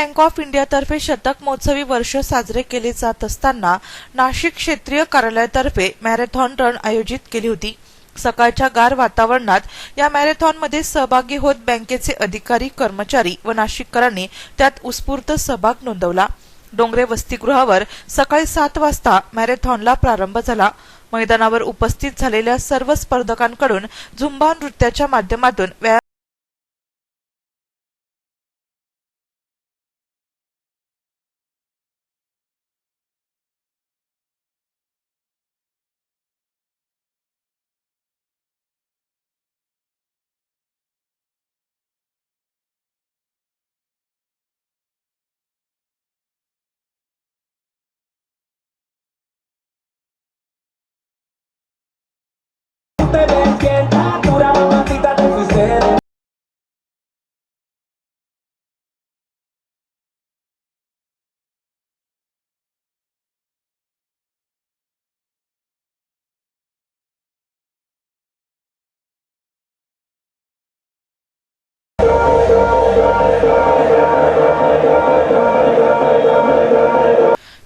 Bank of इंडियातर्फे शतक महोत्सवी वर्ष साजरे केले जात असताना नाशिक क्षेत्रीय कार्यालयातर्फे मॅरेथॉन रन आयोजित केली होती. सकाळच्या गार वातावरणात या मॅरेथॉनमध्ये सहभागी होत बँकेचे अधिकारी कर्मचारी व नाशिककरांनी त्यात उत्स्फूर्त सहभाग नोंदवला. डोंगरे वसतिगृहावर सकाळी सात वाजता मॅरेथॉनला प्रारंभ झाला. मैदानावर उपस्थित झालेल्या सर्व स्पर्धकांकडून झुंबा नृत्याच्या माध्यमातून me ven,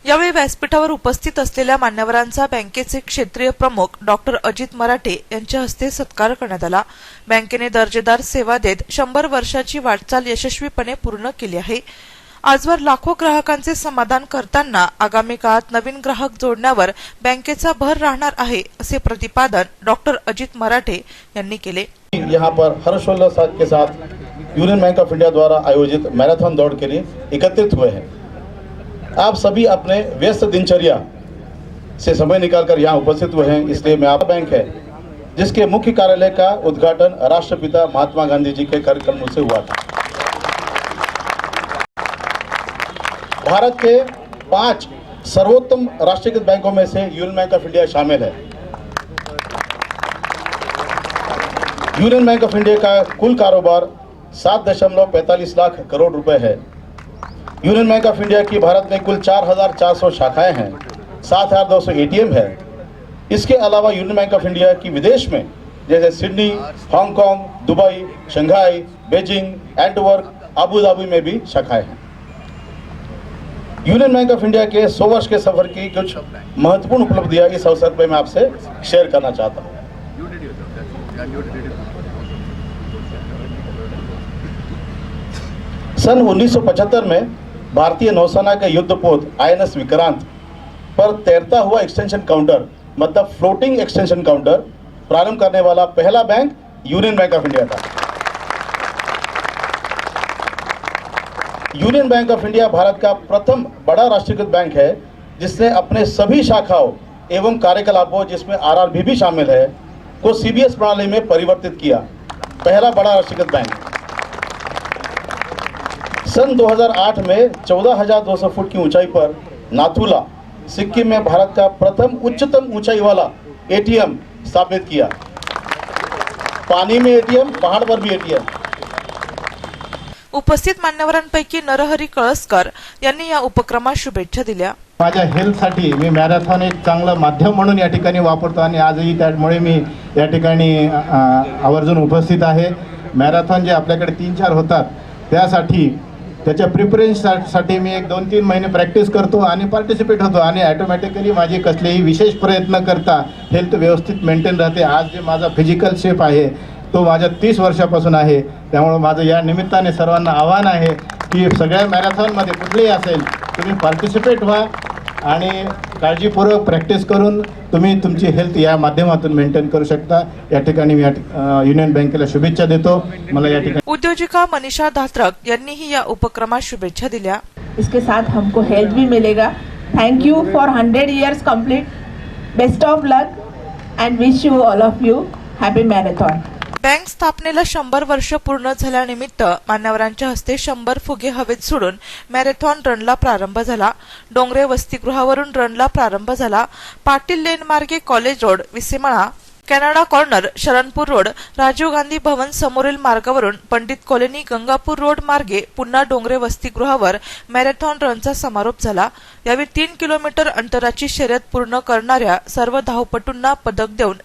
यावेळी व्यासपीठावर उपस्थित असलेल्या मान्यवरांचा बँकेचे क्षेत्रीय प्रमुख डॉक्टर अजित मराठे यांच्या हस्ते सत्कार करण्यात आला. बँकेने दर्जेदार सेवा देत शंभर वर्षाची वाटचाल यशस्वीपणे पूर्ण केली आहे. आजवर लाखो ग्राहकांचे समाधान करताना आगामी काळात नवीन ग्राहक जोडण्यावर बँकेचा भर राहणार आहे असे प्रतिपादन डॉक्टर अजित मराठे यांनी केले. यहाँ पर हर्षोल्लास के साथ यूनियन बैंक ऑफ इंडिया द्वारा आयोजित मैराथन दौड़ के लिए एकत्रित हुए हैं। आप सभी अपने व्यस्त दिनचर्या से समय निकालकर यहाँ उपस्थित हुए हैं। इसलिए मैं आप बैंक है, जिसके मुख्य कार्यालय का उद्घाटन राष्ट्रपिता महात्मा गांधी जी के कार्यक्रम से हुआ था। भारत के पाँच सर्वोत्तम राष्ट्रीयकृत बैंकों में से यूनियन बैंक ऑफ़ इंडिया शामिल है। यूनियन बैंक ऑफ़ इंडिया का कुल कारोबार सात दशमलव पैंतालीस लाख करोड़ रुपए है। यूनियन बैंक ऑफ़ इंडिया की भारत में कुल चार हज़ार चार सौ शाखाएँ हैं, सात हज़ार दो सौ है। इसके अलावा यूनियन बैंक ऑफ़ इंडिया की विदेश में, जैसे Sydney, Hong Kong, Dubai, Shanghai, Beijing, Antwerp Abu Dhabi में भी शाखाएँ हैं। यूनियन बैंक ऑफ़ इंडिया के 100 वर्ष के सफ़र की कुछ महत्वपूर्ण उपलब्धियाँ इस अवसर पर मैं आपसे शेयर करना चाहता हूँ। सन 1975 में भारतीय नौसेना के युद्धपोत आईएनएस विक्रांत पर तैरता हुआ एक्सटेंशन काउंटर मतलब फ्लोटिंग एक्सटेंशन काउंटर प्रारंभ करने वाला पहला bank Union Bank of India था। Union Bank of India Bharat का प्रथम बड़ा राष्ट्रीयकृत बैंक है, जिसने अपने सभी शाखाओं एवं कार्यकलापों, जिसमें आरआरबी भी शामिल है, को सीबीएस प्रणाली में परिवर्तित किया। पहला बड़ा राष्ट्रीयकृत बैंक सन 2008 में 14,200 फुट की ऊंचाई पर नाथुला सिक्किम में भारत का प्रथम उच्चतम ऊंचाई वाला एटीएम स्थापित किया। पानी में एटीएम पहाड़ पर भी एटीएम उपस्थित मान्यवरांपैकी नरहरी कळसकर यांनी या उपक्रमास शुभेच्छा दिल्या. माझ्या हेल्थसाठी मी मॅरेथॉन एक चांगलं माध्यम म्हणून या ठिकाणी वापरतो आणि आजही त्यामुळे मी या ठिकाणी आवर्जून उपस्थित आहे. मॅरेथॉन जे आपल्याकडे तीन चार होतात त्यासाठी त्याच्या प्रिपरेशनसाठी मी एक दोन तीन महिने प्रॅक्टिस करतो आणि पार्टिसिपेट होतो आणि ॲटोमॅटिकली माझी कसलेही विशेष प्रयत्न करता हेल्थ व्यवस्थित मेंटेन राहते. आज जे माझा फिजिकल शेप आहे तो माझ्या तीस वर्षापासून आहे. त्यामुळं माझं या निमित्ताने सर्वांना आव्हान आहे की सगळ्या मॅरेथॉनमध्ये कुठलेही असेल तुम्ही पार्टिसिपेट व्हा. आणि काळजीपूर्वक प्रॅक्टिस करून तुम्ही तुमची हेल्थ या माध्यमातून मेंटेन करू शकता. या ठिकाणी मी युनियन बँकेला शुभेच्छा देतो. मला या ठिकाणी उद्योजिका मनीषा धात्रक यांनीही या उपक्रमास शुभेच्छा दिल्या. इसके साथ हमको हेल्थ भी मिलेगा. Thank you for hundred years complete best of luck and wish you all of you happy marathon bank स्थापनेला शंभर वर्ष पूर्ण झाल्यानिमित्त मान्यवरांच्या हस्ते शंभर फुगे हवेत सोडून मॅरेथॉन रनला प्रारंभ झाला. डोंगरे वसतिगृहावरून रनला प्रारंभ झाला. पाटील लेन मार्गे college road Visemala Canada corner Sharanpur road Rajiv Gandhi Bhavan समोरील मार्गावरून पंडित कॉलनी गंगापूर रोड मार्गे पुन्हा डोंगरे वसतिगृहावर मॅरेथॉन रनचा समारोप झाला. यावेळी तीन किलोमीटर अंतराची शर्यत पूर्ण करणाऱ्या सर्व धावपटूंना पदक देऊन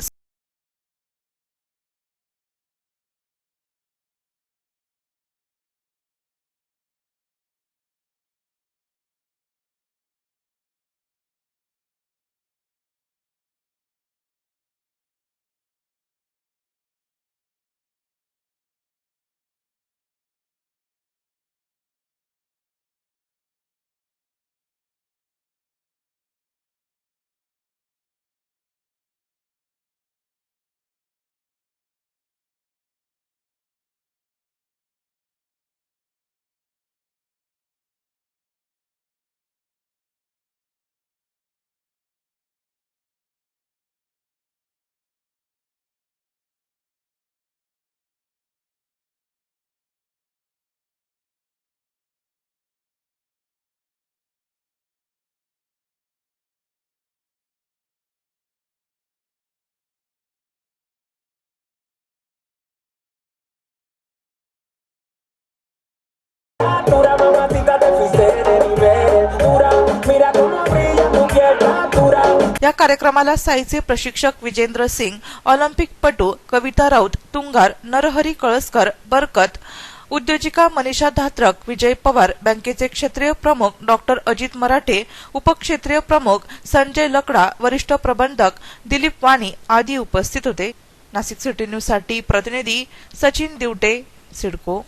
या कार्यक्रमाला साईचे प्रशिक्षक विजेंद्र सिंग ऑलिम्पिकपटू कविता राऊत तुंगार नरहरी कळसकर बरकत उद्योजिका मनीषा धात्रक विजय पवार बँकेचे क्षेत्रीय प्रमुख डॉक्टर अजित मराठे उपक्षेत्रीय प्रमुख संजय लकडा वरिष्ठ प्रबंधक दिलीप वाणी आदी उपस्थित होते. नाशिक सिटी न्यूजसाठी प्रतिनिधी सचिन दिवटे सिडको.